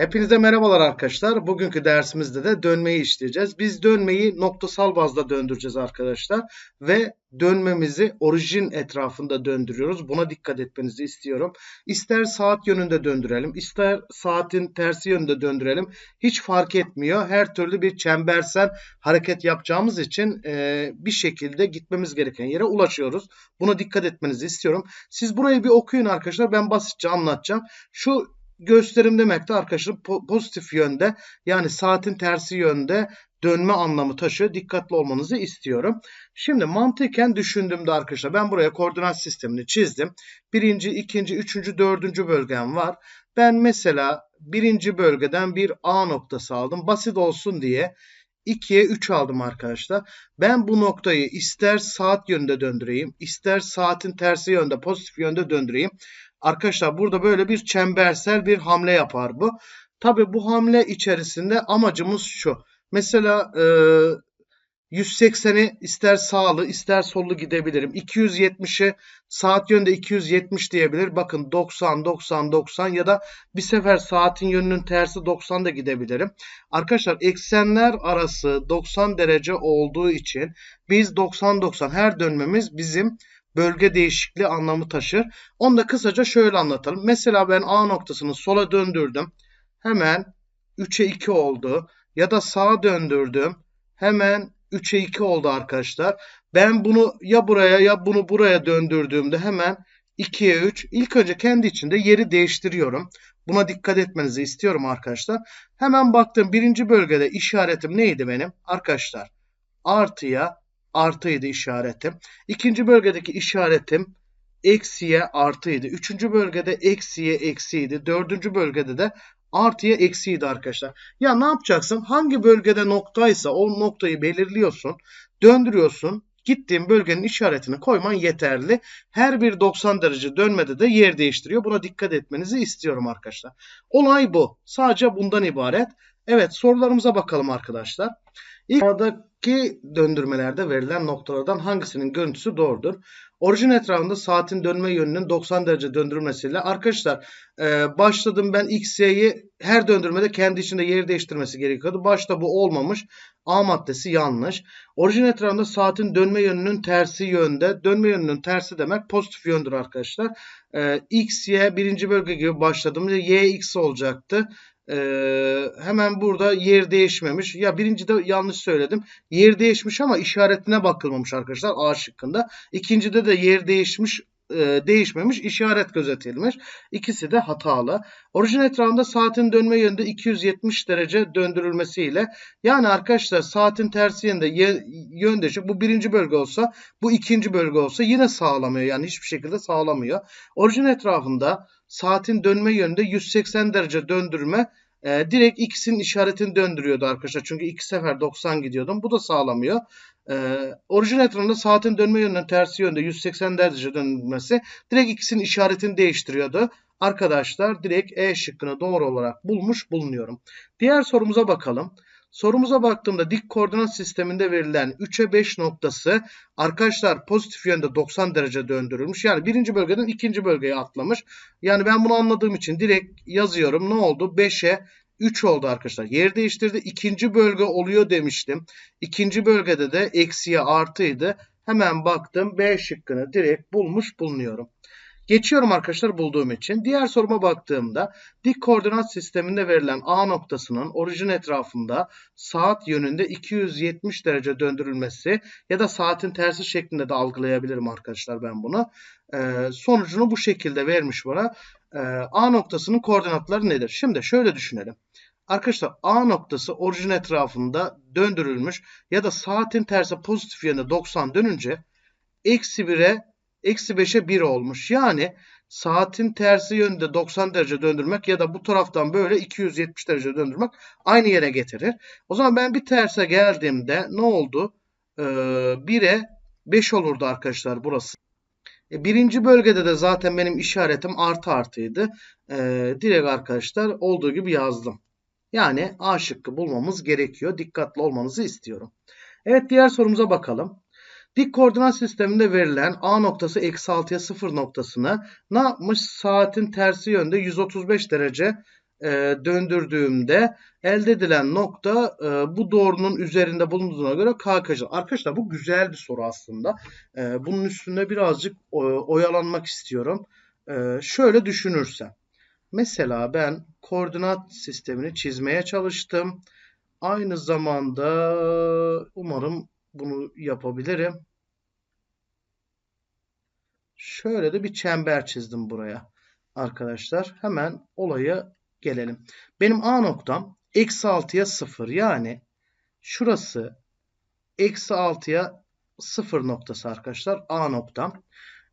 Hepinize merhabalar arkadaşlar. Bugünkü dersimizde de dönmeyi işleyeceğiz. Biz dönmeyi noktasal bazda döndüreceğiz arkadaşlar. Ve dönmemizi orijin etrafında döndürüyoruz. Buna dikkat etmenizi istiyorum. İster saat yönünde döndürelim, ister saatin tersi yönünde döndürelim. Hiç fark etmiyor. Her türlü bir çembersel hareket yapacağımız için e, bir şekilde gitmemiz gereken yere ulaşıyoruz. Buna dikkat etmenizi istiyorum. Siz burayı bir okuyun arkadaşlar. Ben basitçe anlatacağım. Şu gösterim demekte arkadaşlar pozitif yönde yani saatin tersi yönde dönme anlamı taşıyor. Dikkatli olmanızı istiyorum. Şimdi mantıken düşündüğümde arkadaşlar ben buraya koordinat sistemini çizdim. Birinci, ikinci, üçüncü, dördüncü bölgem var. Ben mesela birinci bölgeden bir A noktası aldım. Basit olsun diye 2'ye 3 aldım arkadaşlar. Ben bu noktayı ister saat yönde döndüreyim, ister saatin tersi yönde, pozitif yönde döndüreyim. Arkadaşlar burada böyle bir çembersel bir hamle yapar bu. Tabi bu hamle içerisinde amacımız şu. Mesela e, 180'i ister sağlı ister sollu gidebilirim. 270'i saat yönde 270 diyebilir. Bakın 90 90 90 ya da bir sefer saatin yönünün tersi 90 da gidebilirim. Arkadaşlar eksenler arası 90 derece olduğu için biz 90 90 her dönmemiz bizim bölge değişikliği anlamı taşır. Onu da kısaca şöyle anlatalım. Mesela ben A noktasını sola döndürdüm. Hemen 3'e 2 oldu. Ya da sağa döndürdüm. Hemen 3'e 2 oldu arkadaşlar. Ben bunu ya buraya ya bunu buraya döndürdüğümde hemen 2'ye 3. İlk önce kendi içinde yeri değiştiriyorum. Buna dikkat etmenizi istiyorum arkadaşlar. Hemen baktım birinci bölgede işaretim neydi benim? Arkadaşlar artıya artıydı işaretim. İkinci bölgedeki işaretim eksiye artıydı. Üçüncü bölgede eksiye eksiydi. Dördüncü bölgede de artıya eksiydi arkadaşlar. Ya ne yapacaksın? Hangi bölgede noktaysa o noktayı belirliyorsun. Döndürüyorsun. Gittiğin bölgenin işaretini koyman yeterli. Her bir 90 derece dönmede de yer değiştiriyor. Buna dikkat etmenizi istiyorum arkadaşlar. Olay bu. Sadece bundan ibaret. Evet sorularımıza bakalım arkadaşlar. İlk aradaki döndürmelerde verilen noktalardan hangisinin görüntüsü doğrudur? Orijin etrafında saatin dönme yönünün 90 derece döndürülmesiyle arkadaşlar e, başladım ben X, Y'yi her döndürmede kendi içinde yer değiştirmesi gerekiyordu. Başta bu olmamış. A maddesi yanlış. Orijin etrafında saatin dönme yönünün tersi yönde. Dönme yönünün tersi demek pozitif yöndür arkadaşlar. E, X, birinci bölge gibi başladığımda Y, X olacaktı. Ee, hemen burada yer değişmemiş. Ya birinci de yanlış söyledim. Yer değişmiş ama işaretine bakılmamış arkadaşlar A şıkkında. İkincide de yer değişmiş e, değişmemiş işaret gözetilmiş. İkisi de hatalı. Orijin etrafında saatin dönme yönünde 270 derece döndürülmesiyle yani arkadaşlar saatin tersi yönde yön değişik. Bu birinci bölge olsa bu ikinci bölge olsa yine sağlamıyor. Yani hiçbir şekilde sağlamıyor. Orijin etrafında saatin dönme yönünde 180 derece döndürme e, direkt ikisinin işaretini döndürüyordu arkadaşlar. Çünkü iki sefer 90 gidiyordum. Bu da sağlamıyor. E, orijin ekranında saatin dönme yönünün tersi yönde 180 derece dönmesi direkt ikisinin işaretini değiştiriyordu. Arkadaşlar direkt E şıkkını doğru olarak bulmuş bulunuyorum. Diğer sorumuza bakalım. Sorumuza baktığımda dik koordinat sisteminde verilen 3'e 5 noktası arkadaşlar pozitif yönde 90 derece döndürülmüş. Yani birinci bölgeden ikinci bölgeye atlamış. Yani ben bunu anladığım için direkt yazıyorum. Ne oldu? 5'e 3 oldu arkadaşlar. Yer değiştirdi. İkinci bölge oluyor demiştim. İkinci bölgede de eksiye artıydı. Hemen baktım B şıkkını direkt bulmuş bulunuyorum. Geçiyorum arkadaşlar bulduğum için. Diğer soruma baktığımda dik koordinat sisteminde verilen A noktasının orijin etrafında saat yönünde 270 derece döndürülmesi ya da saatin tersi şeklinde de algılayabilirim arkadaşlar ben bunu. Ee, sonucunu bu şekilde vermiş bana. Ee, A noktasının koordinatları nedir? Şimdi şöyle düşünelim. Arkadaşlar A noktası orijin etrafında döndürülmüş ya da saatin tersi pozitif yönde 90 dönünce eksi 1'e eksi 5'e 1 olmuş. Yani saatin tersi yönde 90 derece döndürmek ya da bu taraftan böyle 270 derece döndürmek aynı yere getirir. O zaman ben bir terse geldiğimde ne oldu? Ee, 1'e 5 olurdu arkadaşlar burası. E, birinci bölgede de zaten benim işaretim artı artıydı. Ee, direkt arkadaşlar olduğu gibi yazdım. Yani A şıkkı bulmamız gerekiyor. Dikkatli olmanızı istiyorum. Evet diğer sorumuza bakalım. Dik koordinat sisteminde verilen A noktası eksi 6'ya 0 noktasını ne yapmış? Saatin tersi yönde 135 derece e, döndürdüğümde elde edilen nokta e, bu doğrunun üzerinde bulunduğuna göre k kaçır. Arkadaşlar bu güzel bir soru aslında. E, bunun üstünde birazcık e, oyalanmak istiyorum. E, şöyle düşünürsem. Mesela ben koordinat sistemini çizmeye çalıştım. Aynı zamanda umarım bunu yapabilirim. Şöyle de bir çember çizdim buraya. Arkadaşlar hemen olaya gelelim. Benim A noktam eksi 6'ya 0 yani şurası eksi 6'ya 0 noktası arkadaşlar A noktam.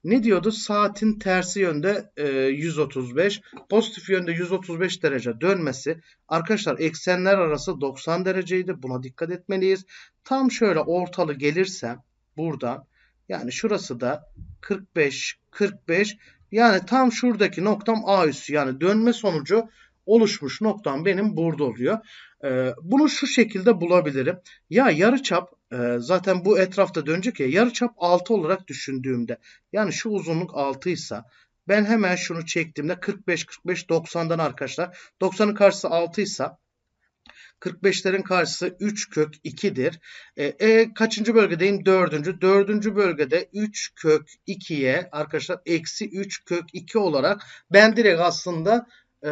Ne diyordu? Saatin tersi yönde e, 135, pozitif yönde 135 derece dönmesi. Arkadaşlar eksenler arası 90 dereceydi. Buna dikkat etmeliyiz. Tam şöyle ortalı gelirsem buradan yani şurası da 45, 45 yani tam şuradaki noktam A üssü yani dönme sonucu oluşmuş noktam benim burada oluyor. Ee, bunu şu şekilde bulabilirim. Ya yarıçap e, zaten bu etrafta dönecek ya yarıçap 6 olarak düşündüğümde yani şu uzunluk 6 ise ben hemen şunu çektiğimde 45 45 90'dan arkadaşlar 90'ın karşısı 6 ise 45'lerin karşısı 3 kök 2'dir. E, e kaçıncı bölgedeyim? Dördüncü. Dördüncü bölgede 3 kök 2'ye arkadaşlar eksi 3 kök 2 olarak ben direkt aslında e,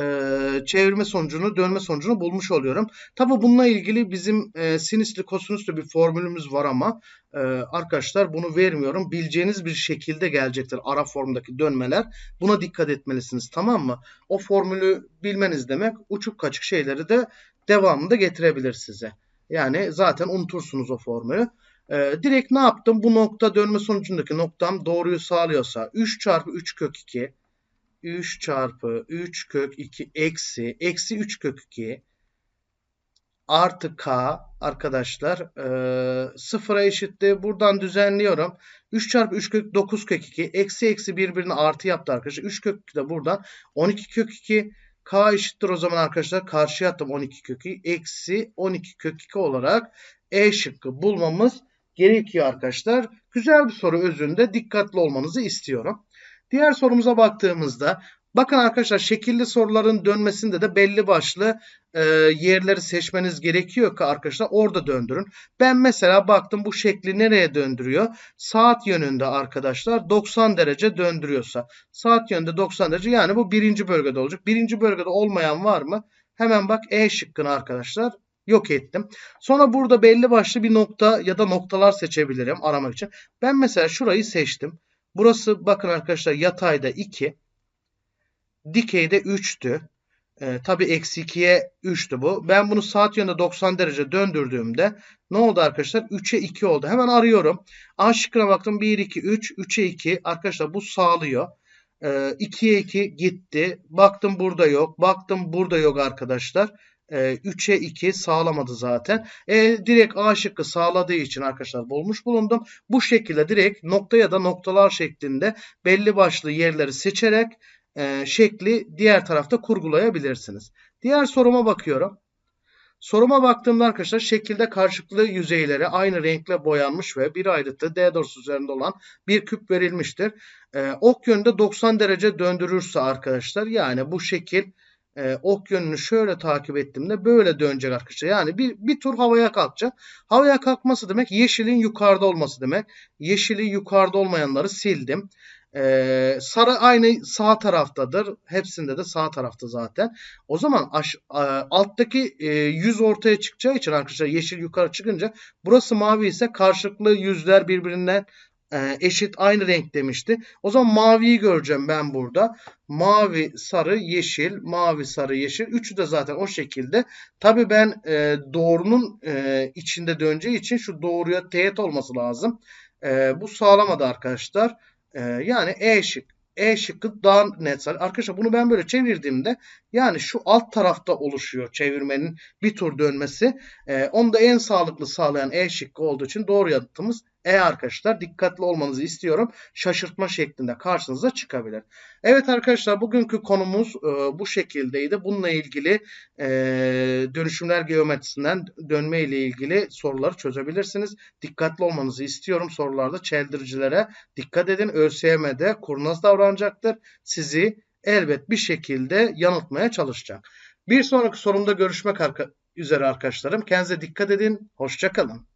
çevirme sonucunu, dönme sonucunu bulmuş oluyorum. Tabi bununla ilgili bizim e, sinüslü kosinüslü bir formülümüz var ama e, arkadaşlar bunu vermiyorum. Bileceğiniz bir şekilde gelecektir ara formdaki dönmeler. Buna dikkat etmelisiniz tamam mı? O formülü bilmeniz demek uçuk kaçık şeyleri de devamında getirebilir size. Yani zaten unutursunuz o formülü. Ee, direkt ne yaptım? Bu nokta dönme sonucundaki noktam doğruyu sağlıyorsa 3 çarpı 3 kök 2 3 çarpı 3 kök 2 eksi eksi 3 kök 2 artı k arkadaşlar e, sıfıra eşitti. Buradan düzenliyorum. 3 çarpı 3 kök 9 kök 2 eksi eksi birbirini artı yaptı arkadaşlar. 3 kök 2 de buradan 12 kök 2 k eşittir o zaman arkadaşlar karşıya attım 12 kök 2 eksi 12 kök 2 olarak E şıkkı bulmamız gerekiyor arkadaşlar. Güzel bir soru özünde dikkatli olmanızı istiyorum. Diğer sorumuza baktığımızda bakın arkadaşlar şekilli soruların dönmesinde de belli başlı e, yerleri seçmeniz gerekiyor ki arkadaşlar orada döndürün. Ben mesela baktım bu şekli nereye döndürüyor? Saat yönünde arkadaşlar 90 derece döndürüyorsa. Saat yönünde 90 derece yani bu birinci bölgede olacak. Birinci bölgede olmayan var mı? Hemen bak E şıkkını arkadaşlar yok ettim. Sonra burada belli başlı bir nokta ya da noktalar seçebilirim aramak için. Ben mesela şurayı seçtim. Burası bakın arkadaşlar yatayda 2. Dikeyde 3'tü. E, tabii eksi 2'ye 3'tü bu. Ben bunu saat yönünde 90 derece döndürdüğümde ne oldu arkadaşlar? 3'e 2 oldu. Hemen arıyorum. A şıkkına baktım. 1, 2, 3. 3'e 2. Arkadaşlar bu sağlıyor. E, 2'ye 2 gitti. Baktım burada yok. Baktım burada yok arkadaşlar. 3'e 2 sağlamadı zaten. E, direkt A şıkkı sağladığı için arkadaşlar bulmuş bulundum. Bu şekilde direkt nokta ya da noktalar şeklinde belli başlı yerleri seçerek e, şekli diğer tarafta kurgulayabilirsiniz. Diğer soruma bakıyorum. Soruma baktığımda arkadaşlar şekilde karşılıklı yüzeyleri aynı renkle boyanmış ve bir ayrıtı D doğrusu üzerinde olan bir küp verilmiştir. E, ok yönünde 90 derece döndürürse arkadaşlar yani bu şekil e, ok yönünü şöyle takip ettiğimde böyle dönecek arkadaşlar. Yani bir, bir tur havaya kalkacak. Havaya kalkması demek yeşilin yukarıda olması demek. Yeşili yukarıda olmayanları sildim. Ee, sarı aynı sağ taraftadır. Hepsinde de sağ tarafta zaten. O zaman aş, e, alttaki e, yüz ortaya çıkacağı için arkadaşlar yeşil yukarı çıkınca burası mavi ise karşılıklı yüzler birbirinden e, eşit aynı renk demişti. O zaman maviyi göreceğim ben burada. Mavi, sarı, yeşil, mavi, sarı, yeşil. Üçü de zaten o şekilde. Tabi ben e, doğrunun e, içinde döneceği için şu doğruya teğet olması lazım. E, bu sağlamadı arkadaşlar. E, yani E şık. E şıkkı daha net. Arkadaşlar bunu ben böyle çevirdiğimde yani şu alt tarafta oluşuyor çevirmenin bir tur dönmesi. E, onu da en sağlıklı sağlayan E şıkkı olduğu için doğru yanıtımız e arkadaşlar dikkatli olmanızı istiyorum. Şaşırtma şeklinde karşınıza çıkabilir. Evet arkadaşlar bugünkü konumuz e, bu şekildeydi. Bununla ilgili e, dönüşümler geometrisinden dönme ile ilgili soruları çözebilirsiniz. Dikkatli olmanızı istiyorum sorularda. Çeldiricilere dikkat edin. ÖSYM'de kurnaz davranacaktır. Sizi elbet bir şekilde yanıltmaya çalışacak. Bir sonraki sorumda görüşmek üzere arkadaşlarım. Kendinize dikkat edin. Hoşçakalın.